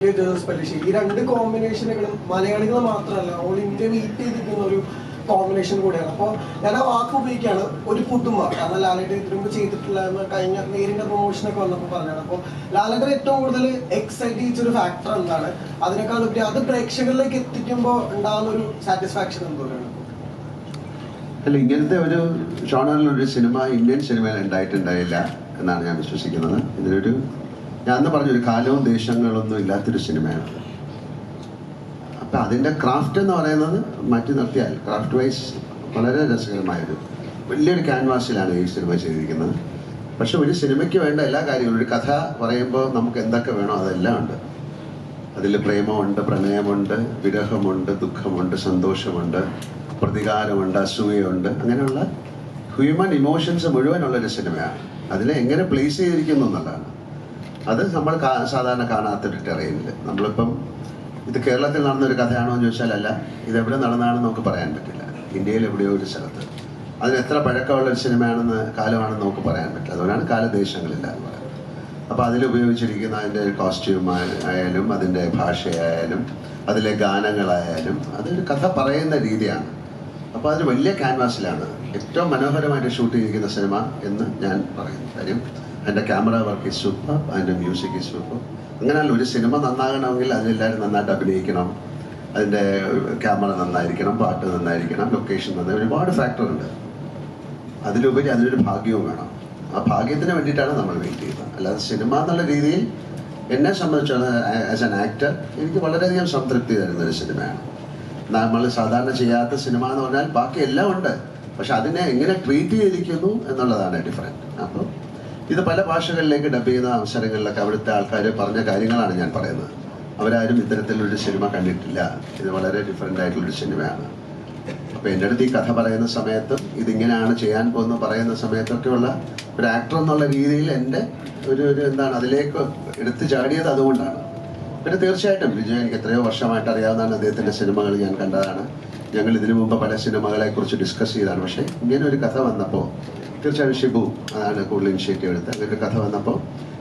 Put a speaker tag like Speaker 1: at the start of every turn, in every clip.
Speaker 1: പല്ലിശ്ശേരി ഈ രണ്ട് കോമ്പിനേഷനുകളും മലയാളികൾ മാത്രമല്ല ഓൾ ഇന്ത്യ മീറ്റ് ചെയ്തിരിക്കുന്ന ഒരു കോമ്പിനേഷൻ കൂടിയാണ്. അപ്പോൾ ഞാൻ ആ വാക്ക് ഉപയോഗിക്കുകയാണ് ഒരു പുതുമ. കാരണം ലാലേട്ടൻ ഇതിനു മുമ്പ് ചെയ്തിട്ടുള്ള എന്ന് കഴിഞ്ഞ നേരിന്റെ പ്രൊമോഷനൊക്കെ വന്നപ്പോൾ പറഞ്ഞാണ് അപ്പോൾ ലാലേട്ടൻ ഏറ്റവും കൂടുതൽ എക്സൈറ്റ് ചെയ്യിച്ചൊരു ഫാക്ടർ എന്താണ്? അതിനേക്കാൾ ഉപരി അത് പ്രേക്ഷകരിലേക്ക് എത്തിക്കുമ്പോൾ ഉണ്ടാകുന്ന ഒരു സാറ്റിസ്ഫാക്ഷൻ എന്തോരാണ്
Speaker 2: അല്ല ഇങ്ങനത്തെ ഒരു ഷോണറിലൊരു സിനിമ ഇന്ത്യൻ സിനിമയിൽ ഉണ്ടായിട്ടുണ്ടായില്ല എന്നാണ് ഞാൻ വിശ്വസിക്കുന്നത്. ഇതിലൊരു ഞാൻ അന്ന് പറഞ്ഞൊരു കാലവും ദേശങ്ങളൊന്നും ഇല്ലാത്തൊരു സിനിമയാണ്. അപ്പം അതിന്റെ ക്രാഫ്റ്റ് എന്ന് പറയുന്നത് മാറ്റി നിർത്തിയാൽ ക്രാഫ്റ്റ് വൈസ് വളരെ രസകരമായൊരു വലിയൊരു ക്യാൻവാസിലാണ് ഈ സിനിമ ചെയ്തിരിക്കുന്നത്. പക്ഷെ ഒരു സിനിമയ്ക്ക് വേണ്ട എല്ലാ കാര്യങ്ങളും ഒരു കഥ പറയുമ്പോൾ നമുക്ക് എന്തൊക്കെ വേണോ അതെല്ലാം ഉണ്ട്. അതിൽ പ്രേമമുണ്ട് പ്രണയമുണ്ട് വിരഹമുണ്ട് ദുഃഖമുണ്ട് സന്തോഷമുണ്ട് പ്രതികാരമുണ്ട് അസൂയയുണ്ട്. അങ്ങനെയുള്ള ഹ്യൂമൻ ഇമോഷൻസ് മുഴുവനുള്ളൊരു സിനിമയാണ്. അതിനെ എങ്ങനെ പ്ലേസ് ചെയ്തിരിക്കുന്നു എന്നുള്ളതാണ്. അത് നമ്മൾ സാധാരണ കാണാത്തൊരു ടെറയിനിൽ നമ്മളിപ്പം ഇത് കേരളത്തിൽ നടന്ന ഒരു കഥയാണോ എന്ന് ചോദിച്ചാൽ അല്ല ഇത് എവിടെ നടന്നാണെന്ന് നമുക്ക് പറയാൻ പറ്റില്ല. ഇന്ത്യയിൽ എവിടെയോ ഒരു സ്ഥലത്ത്. അതിന് എത്ര പഴക്കമുള്ള ഒരു സിനിമയാണെന്ന് കാലമാണെന്ന് നമുക്ക് പറയാൻ പറ്റില്ല. അതുകൊണ്ടാണ് കാലദേശങ്ങളില്ല എന്ന് പറയുന്നത്. അപ്പോൾ അതിൽ ഉപയോഗിച്ചിരിക്കുന്ന അതിന്റെ കോസ്റ്റ്യൂം ആയാലും അതിന്റെ ഭാഷയായാലും അതിലെ ഗാനങ്ങളായാലും അതൊരു കഥ പറയുന്ന രീതിയാണ്. അപ്പോൾ അതൊരു വലിയ ക്യാൻവാസിലാണ് ഏറ്റവും മനോഹരമായിട്ട് ഷൂട്ട് ചെയ്തിരിക്കുന്ന സിനിമ എന്ന് ഞാൻ പറയുന്നു കാര്യം. അതിന്റെ ക്യാമറ വർക്ക് ഈസ് സൂപ്പർ അതിന്റെ മ്യൂസിക് ഈസ് സൂപ്പർ അങ്ങനെയല്ല ഒരു സിനിമ നന്നാകണമെങ്കിൽ അതിലെല്ലാവരും നന്നായിട്ട് അഭിനയിക്കണം. അതിന്റെ ക്യാമറ നന്നായിരിക്കണം പാട്ട് നന്നായിരിക്കണം ലൊക്കേഷൻ നന്നായി ഒരുപാട് ഫാക്ടറുണ്ട് അതിലുപരി അതിനൊരു ഭാഗ്യവും വേണം. ആ ഭാഗ്യത്തിന് വേണ്ടിയിട്ടാണ് നമ്മൾ വെയിറ്റ് ചെയ്യുന്നത്. അല്ലാതെ സിനിമ എന്നുള്ള രീതിയിൽ എന്നെ സംബന്ധിച്ചാണ് ആസ് ആൻ ആക്ടർ എനിക്ക് വളരെയധികം സംതൃപ്തി തരുന്ന ഒരു സിനിമയാണ് നമ്മൾ സാധാരണ ചെയ്യാത്ത സിനിമ എന്ന് പറഞ്ഞാൽ ബാക്കി എല്ലാം ഉണ്ട്. പക്ഷെ അതിനെ എങ്ങനെ ട്രീറ്റ് ചെയ്തിരിക്കുന്നു എന്നുള്ളതാണ് ഡിഫറെന്റ് അപ്പോൾ ഇത് പല ഭാഷകളിലേക്ക് ഡബ് ചെയ്യുന്ന അവസരങ്ങളിലൊക്കെ അവിടുത്തെ ആൾക്കാർ പറഞ്ഞ കാര്യങ്ങളാണ് ഞാൻ പറയുന്നത്. അവരാരും ഇത്തരത്തിലൊരു സിനിമ കണ്ടിട്ടില്ല. ഇത് വളരെ ഡിഫറെന്റ് ആയിട്ടുള്ളൊരു സിനിമയാണ് അപ്പോൾ എന്റെ അടുത്ത് ഈ കഥ പറയുന്ന സമയത്തും ഇതിങ്ങനെയാണ് ചെയ്യാൻ പോകുന്ന പറയുന്ന സമയത്തൊക്കെയുള്ള ഒരു ആക്ടർ എന്നുള്ള രീതിയിൽ എന്റെ ഒരു ഒരു എന്താണ് അതിലേക്ക് എടുത്തു ചാടിയത് അതുകൊണ്ടാണ്. പിന്നെ തീർച്ചയായിട്ടും വിജയ് എനിക്ക് എത്രയോ വർഷമായിട്ട് അറിയാവുന്നതാണ് അദ്ദേഹത്തിന്റെ സിനിമകൾ ഞാൻ കണ്ടതാണ്. ഞങ്ങൾ ഇതിനു മുമ്പ് പല സിനിമകളെ കുറിച്ച് ഡിസ്കസ് ചെയ്താണ്. പക്ഷേ ഇങ്ങനെ ഒരു കഥ വന്നപ്പോൾ തീർച്ചയായും ഷിബു അതാണ് കൂടുതൽ ഇനിഷ്യേറ്റീവ് എടുത്ത് അങ്ങനെ ഒരു കഥ വന്നപ്പോൾ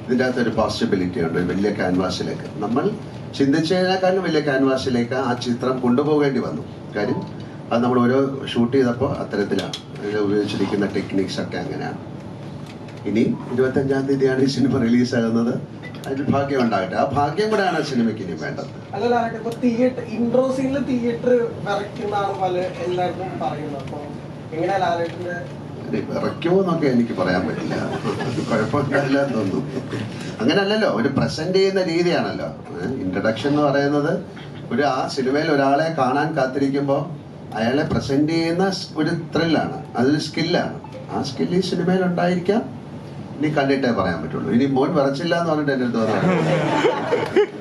Speaker 2: ഇതിന്റെ അകത്ത് ഒരു പോസിബിലിറ്റി ഉണ്ട് വലിയ ക്യാൻവാസിലേക്ക് നമ്മൾ ചിന്തിച്ചതിനേക്കാളും വലിയ ക്യാൻവാസിലേക്ക് ആ ചിത്രം കൊണ്ടുപോകേണ്ടി വന്നു. കാര്യം അത് നമ്മൾ ഓരോ ഷൂട്ട് ചെയ്തപ്പോൾ അത്തരത്തിലാണ്. ഉപയോഗിച്ചിരിക്കുന്ന ടെക്നിക്സ് ഒക്കെ അങ്ങനെയാണ്. ഇനി ഇരുപത്തഞ്ചാം തീയതിയാണ് ഈ സിനിമ റിലീസാകുന്നത് അതിൽ ഭാഗ്യം ഉണ്ടാകട്ടെ. ആ ഭാഗ്യം കൂടെയാണ് ആ സിനിമയ്ക്ക് ഇനി വേണ്ടത്.
Speaker 1: ഇൻട്രോ സീനിൽ തിയേറ്റർ എല്ലാവർക്കും പറയുന്നത്. അപ്പോൾ എങ്ങനെയാ ലാലേട്ടന്റെ
Speaker 2: വിറയ്ക്കുമോ എന്നൊക്കെ എനിക്ക് പറയാൻ പറ്റില്ല. കുഴപ്പമില്ല എന്ന് തോന്നുന്നു. അങ്ങനല്ലല്ലോ ഒരു പ്രസന്റ് ചെയ്യുന്ന രീതിയാണല്ലോ. ഇൻട്രഡക്ഷൻ എന്ന് പറയുന്നത് ഒരു ആ സിനിമയിൽ ഒരാളെ കാണാൻ കാത്തിരിക്കുമ്പോൾ അയാളെ പ്രസന്റ് ചെയ്യുന്ന ഒരു ത്രില്ലാണ് അതൊരു സ്കില്ലാണ് ആ സ്കില്ല് ഈ സിനിമയിൽ ഉണ്ടായിരിക്കാം. ഇനി കണ്ടിട്ടേ പറയാൻ പറ്റുള്ളൂ. ഇനി മോൻ വരച്ചില്ല എന്ന് പറഞ്ഞിട്ട് എന്റെ അടുത്ത് പറഞ്ഞു